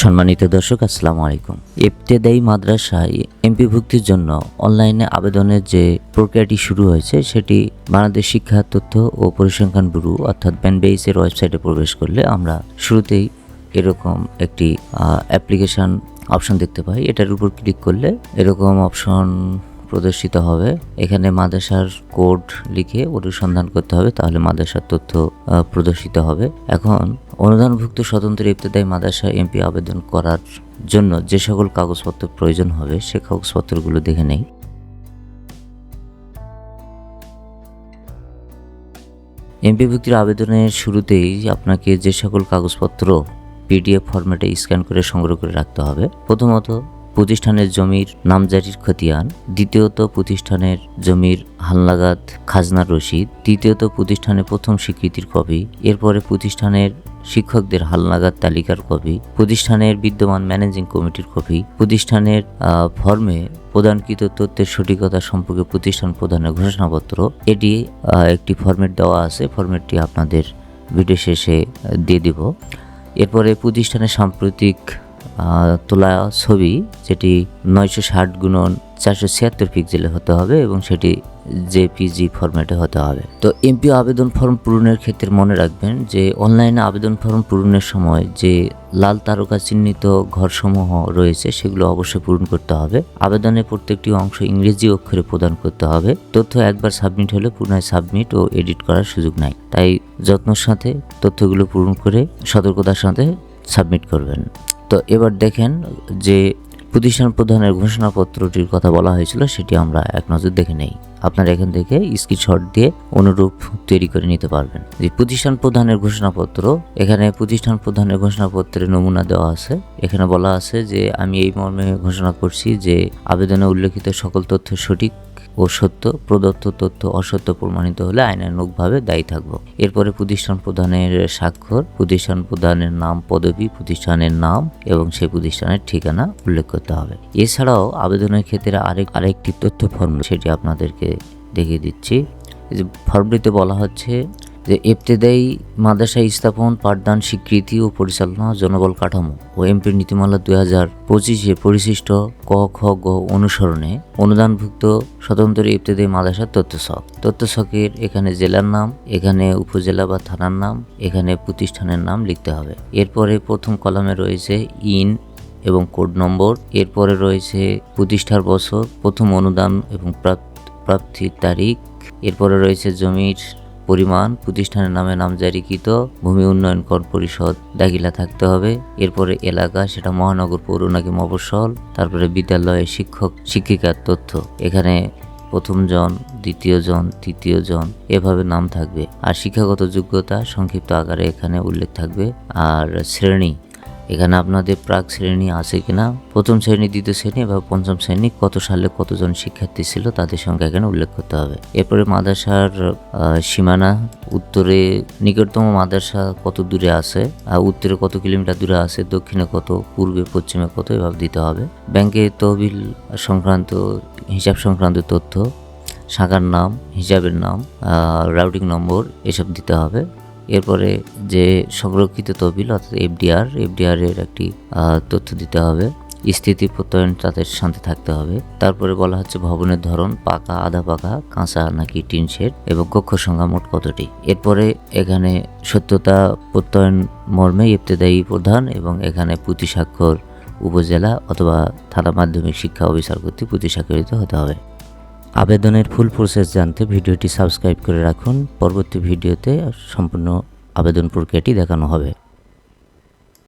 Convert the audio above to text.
সম্মানিত দর্শক, আসসালামু আলাইকুম। ইবতেদায়ী মাদ্রাসায় এমপি ভুক্তির জন্য অনলাইনে আবেদনের যে প্রক্রিয়াটি শুরু হয়েছে, সেটি বাংলাদেশ শিক্ষা তথ্য ও পরিসংখ্যান ব্যুরো, অর্থাৎ ব্যানবেইসের ওয়েবসাইটে প্রবেশ করলে আমরা শুরুতেই এরকম একটি অ্যাপ্লিকেশন অপশন দেখতে পাই। এটার উপর ক্লিক করলে এরকম অপশন প্রদর্শিত হবে। এখানে মাদ্রাসার কোড লিখে অনুসন্ধান করতে হবে, তাহলে মাদ্রাসার তথ্য প্রদর্শিত হবে। এখন, অনুদানভুক্ত স্বতন্ত্র ইবতদায়ী মাদ্রাসা এমপি আবেদন করার জন্য যে সকল কাগজপত্র প্রয়োজন হবে, সে কাগজপত্রগুলো দেখে নেই। এমপি ভুক্তির আবেদনের শুরুতেই আপনাকে যে সকল কাগজপত্র পিডিএফ ফরম্যাটে স্ক্যান করে সংগ্রহ করে রাখতে হবে। প্রথমত প্রতিষ্ঠানের জমির নামজারির খতিয়ান, দ্বিতীয়ত প্রতিষ্ঠানের জমির হালনাগাদ খাজনার রসিদ, তৃতীয়ত প্রতিষ্ঠানের প্রথম স্বীকৃতির কপি, এরপরে প্রতিষ্ঠানের শিক্ষকদের হালনাগাদ তালিকার কপি, প্রতিষ্ঠানের বিদ্যমান ম্যানেজিং কমিটির কপি, প্রতিষ্ঠানের ফর্মে প্রদানকৃত তথ্যের সঠিকতা সম্পর্কে প্রতিষ্ঠান প্রদানের ঘোষণাপত্র। এটি একটি ফরম্যাট দেওয়া আছে ফরম্যাটটি আপনাদের ভিডিও শেষে দিয়ে দিব। এরপরে প্রতিষ্ঠানের সাম্প্রতিক তোলা ছবি, যেটি নয়শো ষাট গুণন চারশো ছিয়াত্তর পিক্সেলে হতে হবে এবং সেটি জেপিজি ফরম্যাটে হতে হবে। তো এমপি আবেদন ফর্ম পূরণের ক্ষেত্রে মনে রাখবেন যে অনলাইনে আবেদন ফর্ম পূরণের সময় যে লাল তারকা চিহ্নিত ঘরসমূহ রয়েছে, সেগুলো অবশ্যই পূরণ করতে হবে। আবেদনের প্রত্যেকটি অংশ ইংরেজি অক্ষরে প্রদান করতে হবে। তথ্য একবার সাবমিট হলে পুনরায় সাবমিট ও এডিট করার সুযোগ নাই। তাই যত্নের সাথে তথ্যগুলো পূরণ করে সতর্কতার সাথে সাবমিট করবেন। তো এবার দেখেন যে প্রতিষ্ঠান প্রধানের ঘোষণাপত্রটির কথা বলা হয়েছিল, সেটি আমরা এক নজর দেখে নেই। আপনারা এখান থেকে স্ক্রিনশট দিয়ে অনুরূপ তৈরি করে নিতে পারবেন। যে প্রতিষ্ঠান প্রধানের ঘোষণাপত্র, এখানে প্রতিষ্ঠান প্রধানের ঘোষণাপত্রের নমুনা দেওয়া আছে। এখানে বলা আছে যে, আমি এই মর্মে ঘোষণা করছি যে, আবেদনে উল্লেখিত সকল তথ্য সঠিক ও সত্য, প্রদত্ত তথ্য অসত্য প্রমাণিত হলে আইনানুগভাবে দায়ী থাকব। এরপরে প্রতিষ্ঠান প্রধানের স্বাক্ষর, প্রতিষ্ঠান প্রধানের নাম পদবি, প্রতিষ্ঠানের নাম এবং সেই প্রতিষ্ঠানের ঠিকানা উল্লেখ করতে হবে। এছাড়াও আবেদনের ক্ষেত্রে আরেক, আরেকটি তথ্য ফর্ম, সেটি আপনাদেরকে দেখিয়ে দিচ্ছি। ফর্মটিতে বলা হচ্ছে যে ইবতেদায়ী মাদ্রাসা স্থাপন, পাঠদান, স্বীকৃতি ও পরিচালনা জনবল কাঠামো ও এমপির নীতিমালা দুই হাজার পঁচিশে পরিশিষ্ট ক, খ, গ অনুসরণে অনুদানভুক্ত স্বতন্ত্র ইবতেদায়ী মাদ্রাসার তথ্যছক তথ্যছকের এখানে জেলার নাম, এখানে উপজেলা বা থানার নাম, এখানে প্রতিষ্ঠানের নাম লিখতে হবে। এরপরে প্রথম কলামে রয়েছে ইন এবং কোড নম্বর। এরপরে রয়েছে প্রতিষ্ঠার বছর, প্রথম অনুদান এবং প্রাপ্তির তারিখ। এরপরে রয়েছে জমির পরিমাণ প্রতিষ্ঠানের নামে নামজারিকৃত ভূমি উন্নয়ন কর পরিষদ দাগিলা থাকতে হবে। এরপরে এলাকা, সেটা মহানগর পৌর নাকি মফস্বল, তারপরে বিদ্যালয়ে শিক্ষক, শিক্ষিকার তথ্য। এখানে প্রথম জন দ্বিতীয় জন তৃতীয় জন এভাবে নাম থাকবে। আর শিক্ষাগত যোগ্যতা সংক্ষিপ্ত আকারে এখানে উল্লেখ থাকবে। আর শ্রেণি এখানে আপনাদের প্রাক শ্রেণি আছে কিনা? প্রথম শ্রেণি, দ্বিতীয় শ্রেণি বা পঞ্চম শ্রেণি কত সালে কতজন শিক্ষার্থী ছিল তাদের সংখ্যা এখানে উল্লেখ করতে হবে। এরপরে মাদ্রাসার সীমানা উত্তরে নিকটতম মাদ্রাসা কত দূরে আছে? আর উত্তরে কত কিলোমিটার দূরে আছে? দক্ষিণে কত? পূর্বে, পশ্চিমে কত? এভাবে দিতে হবে। ব্যাংকে তহবিল সংক্রান্ত, হিসাব সংক্রান্ত তথ্য, শাখার নাম, হিসাবের নাম রাউটিং নম্বর, এসব দিতে হবে। এরপরে যে সংরক্ষিত তহবিল, অর্থাৎ এফডিআর এফডিআর এর একটি তথ্য দিতে হবে। স্থিতি প্রত্যয়ন তাদের সাথে থাকতে হবে। তারপরে বলা হচ্ছে ভবনের ধরন পাকা, আধা পাকা, কাঁচা নাকি টিন শেড এবং কক্ষ সংখ্যা মোট কতটি? এরপরে এখানে সত্যতা প্রত্যয়ন মর্মে ইবতেদায়ী প্রধান এবং এখানে পুঁতি স্বাক্ষর উপজেলা অথবা থানা মাধ্যমিক শিক্ষা অফিসার কর্তৃক পুঁতি স্বাক্ষরিত হতে হবে। আবেদনের ফুল প্রসেস জানতে ভিডিওটি সাবস্ক্রাইব করে রাখুন। পরবর্তী ভিডিওতে সম্পূর্ণ আবেদন প্রক্রিয়াটি দেখানো হবে।